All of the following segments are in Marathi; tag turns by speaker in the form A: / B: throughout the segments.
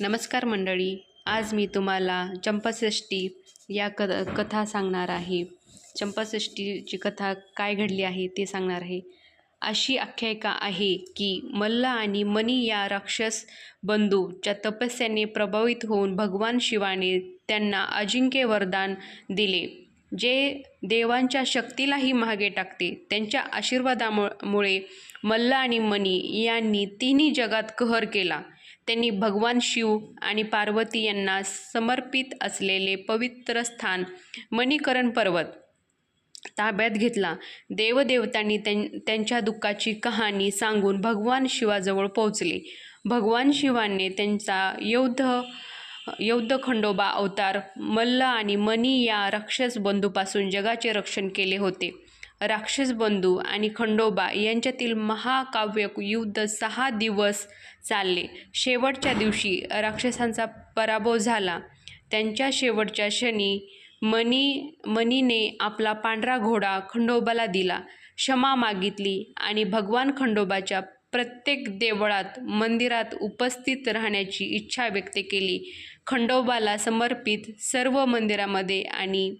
A: नमस्कार मंडळी आज मी तुम्हाला चंपाषष्ठी या क कथा सांगणार आहे. चंपाषष्ठीची कथा काय घडली आहे ते सांगणार आहे. अशी आख्यायिका आहे की मल्ल आणि मनी या राक्षस बंधूच्या तपस्याने प्रभावित होऊन भगवान शिवाने त्यांना अजिंक्य वरदान दिले जे देवांच्या शक्तीलाही मागे टाकते. त्यांच्या आशीर्वादामुळे मल्ल आणि मनी यांनी तिन्ही जगात कहर केला. त्यांनी भगवान शिव आणि पार्वती यांना समर्पित असलेले पवित्र स्थान मणिकरण पर्वत ताब्यात घेतला. देवदेवतांनी त्यां त्यांच्या दुःखाची कहाणी सांगून भगवान शिवाजवळ पोहोचले. भगवान शिवाने त्यांचा यौध यौद्ध खंडोबा अवतार मल्ल आणि मनी या राक्षस बंधूपासून जगाचे रक्षण केले होते. राक्षस बंधू आणि खंडोबा यांच्यातील महाकाव्य युद्ध सहा दिवस चालले. शेवटच्या दिवशी राक्षसांचा पराभव झाला. त्यांच्या शेवटच्या क्षणी मनी मनीने आपला पांढरा घोडा खंडोबाला दिला. क्षमा मागितली आणि भगवान खंडोबाच्या प्रत्येक देवळात मंदिरात उपस्थित राहण्याची इच्छा व्यक्त केली. खंडोबाला समर्पित सर्व मंदिरामध्ये आणि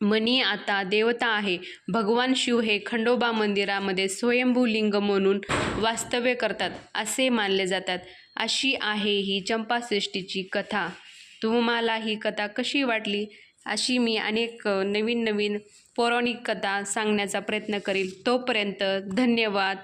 A: मनी आता देवता आहे. भगवान शिव हे खंडोबा मंदिरामध्ये स्वयंभू लिंग म्हणून वास्तव्य करतात असे मानले जातात. अशी आहे ही चंपाषष्ठीची कथा. तुम्हाला ही कथा कशी वाटली? अशी मी अनेक नवीन नवीन पौराणिक कथा सांगण्याचा प्रयत्न करील तोपर्यंत धन्यवाद.